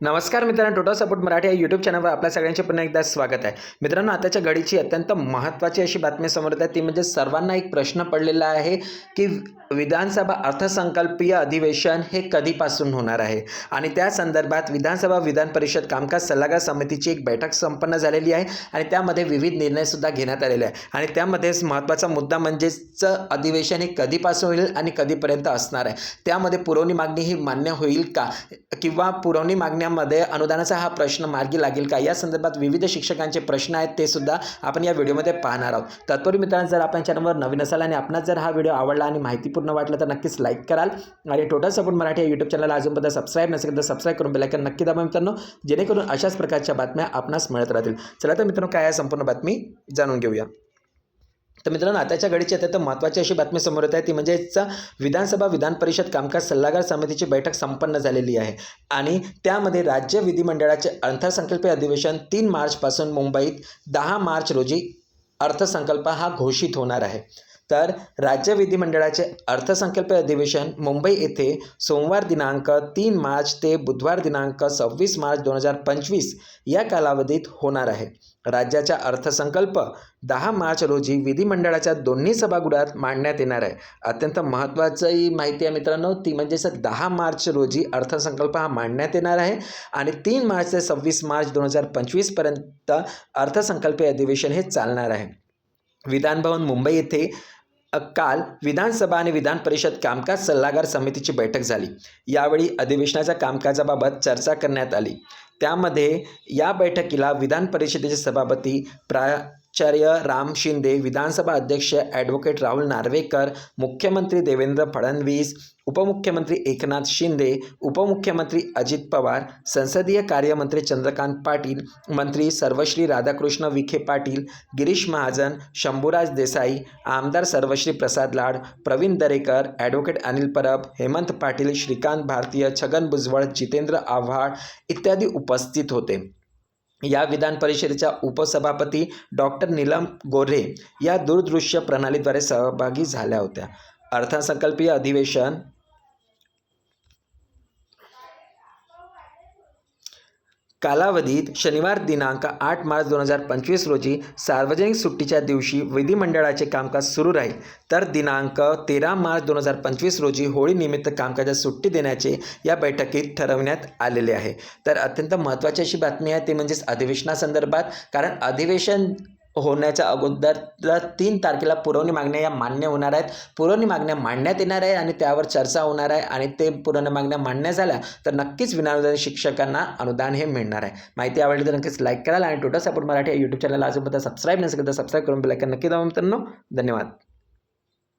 नमस्कार मित्रांनो total support Marathi या यूट्यूब चॅनलवर आपल्या सगळ्यांचे पुन्हा एकदा स्वागत आहे. मित्रांनो आताच्या घडीची अत्यंत महत्त्वाची अशी बातमी समोर येत आहे. ती म्हणजे सर्वांना एक प्रश्न पडलेला आहे की विधानसभा अर्थसंकल्पीय अधिवेशन हे कधीपासून होणार आहे? आणि त्या संदर्भात विधानसभा विधान परिषद कामकाज सल्लागार समितीची एक बैठक संपन्न झालेली आहे आणि त्यामध्ये विविध निर्णयसुद्धा घेण्यात आलेले आहे आणि त्यामध्येच महत्त्वाचा मुद्दा म्हणजेच अधिवेशन हे कधीपासून होईल आणि कधीपर्यंत असणार आहे? त्यामध्ये पुरवणी मागणी ही मान्य होईल का? किंवा पुरवणी मागण्यामध्ये अनुदानाचा हा प्रश्न मार्गी लागेल का? या संदर्भात विविध शिक्षकांचे प्रश्न आहेत ते सुद्धा आपण या व्हिडिओमध्ये पाहणार आहोत. तत्पूर्वी मित्रांनो जर आपण चॅनलवर नवीन असाल आणि आपणास जर हा व्हिडिओ आवडला आणि माहितीपूर्ण वाटला तर नक्कीच लाईक कराल. आणि टोटल सपोर्ट मराठी या यूट्यूब चॅनलला अजूनपर्यंत सबस्क्राईब नसेल तर सबस्क्राईब करून बेलायकन नक्की दाबा मित्रांनो जेणेकरून अशाच प्रकारच्या बातम्या आपणास मिळत राहतील. चला तर मित्रांनो काय आहे संपूर्ण बातमी जाणून घेऊया. तर मित्रांनो आताच्या घडीची अत्यंत महत्त्वाची अशी बातमी समोर येत आहे. ती म्हणजेच विधानसभा विधान परिषद कामकाज सल्लागार समितीची बैठक संपन्न झालेली आहे. आणि त्यामध्ये राज्य विधिमंडळाचे अर्थसंकल्पीय अधिवेशन तीन मार्चपासून मुंबईत दहा मार्च रोजी अर्थसंकल्प हा घोषित होणार आहे. तर राज्य विधिमंडळाचे अर्थसंकल्पीय अधिवेशन मुंबई येथे सोमवार दिनांक तीन मार्च ते बुधवार दिनांक सव्वीस मार्च दोन हजार पंचवीस या कालावधीत होणार आहे. राज्याचा अर्थसंकल्प दहा मार्च रोजी विधिमंडळाच्या दोन्ही सभागृहात मांडण्यात येणार आहे. अत्यंत महत्त्वाची माहिती आहे मित्रांनो ती म्हणजेच दहा मार्च रोजी अर्थसंकल्प हा मांडण्यात येणार आहे आणि तीन मार्च ते सव्वीस मार्च दोन हजार पंचवीसपर्यंत अर्थसंकल्पीय अधिवेशन हे चालणार आहे. विधानभवन मुंबई येथे काल विधानसभा आणि विधान परिषद कामकाज सल्लागार समितीची बैठक झाली. यावेळी अधिवेशनाच्या कामकाजाबाबत चर्चा करण्यात आली. त्यामध्ये या बैठकीला विधान परिषदेचे सभापती आचार्य राम शिंदे विधानसभा अध्यक्ष ॲडव्होकेट राहुल नार्वेकर मुख्यमंत्री देवेंद्र फडणवीस उपमुख्यमंत्री एकनाथ शिंदे उपमुख्यमंत्री अजित पवार संसदीय कार्यमंत्री चंद्रकांत पाटील मंत्री सर्वश्री राधाकृष्ण विखे पाटील गिरीश महाजन शंभूराज देसाई आमदार सर्वश्री प्रसाद लाड प्रवीण दरेकर ॲडव्होकेट अनिल परब हेमंत पाटील श्रीकांत भारतीय छगन भुजबळ जितेंद्र आव्हाड इत्यादी उपस्थित होते. या विधान परिषदेच्या उपसभापती डॉक्टर नीलम गोरे या दूरदृश्य प्रणालीद्वारे सहभागी झाल्या होत्या. अर्थसंकल्पीय अधिवेशन कालावधीत शनिवार दिनांक आठ मार्च दोन हजार पंचवीस रोजी सार्वजनिक सुट्टीच्या दिवशी विधिमंडळाचे कामकाज सुरू राहील. तर दिनांक तेरा मार्च दोन हजार पंचवीस रोजी होळीनिमित्त कामकाजात सुट्टी देण्याचे या बैठकीत ठरवण्यात आलेले आहे. तर अत्यंत महत्त्वाची अशी बातमी आहे ती म्हणजेच अधिवेशनासंदर्भात कारण अधिवेशन होण्याच्या अगोदर तीन तारखेला पुरवणी मागण्या या मान्य होणार आहेत. पुरवणी मागण्या मांडण्यात येणार आहे आणि त्यावर चर्चा होणार आहे आणि ते पुरवणी मागण्या मान्य झाल्या तर नक्कीच विनानुदान शिक्षकांना अनुदान हे मिळणार आहे. माहिती आवडली तर नक्कीच लाईक कराल आणि टोटल सपोर्ट मराठी या यूट्यूब चॅनलला अजूनपर्यंत सबस्क्राईब नसेल तर सबस्क्राईब करून बेलायकन नक्की दाबा मित्रांनो. धन्यवाद.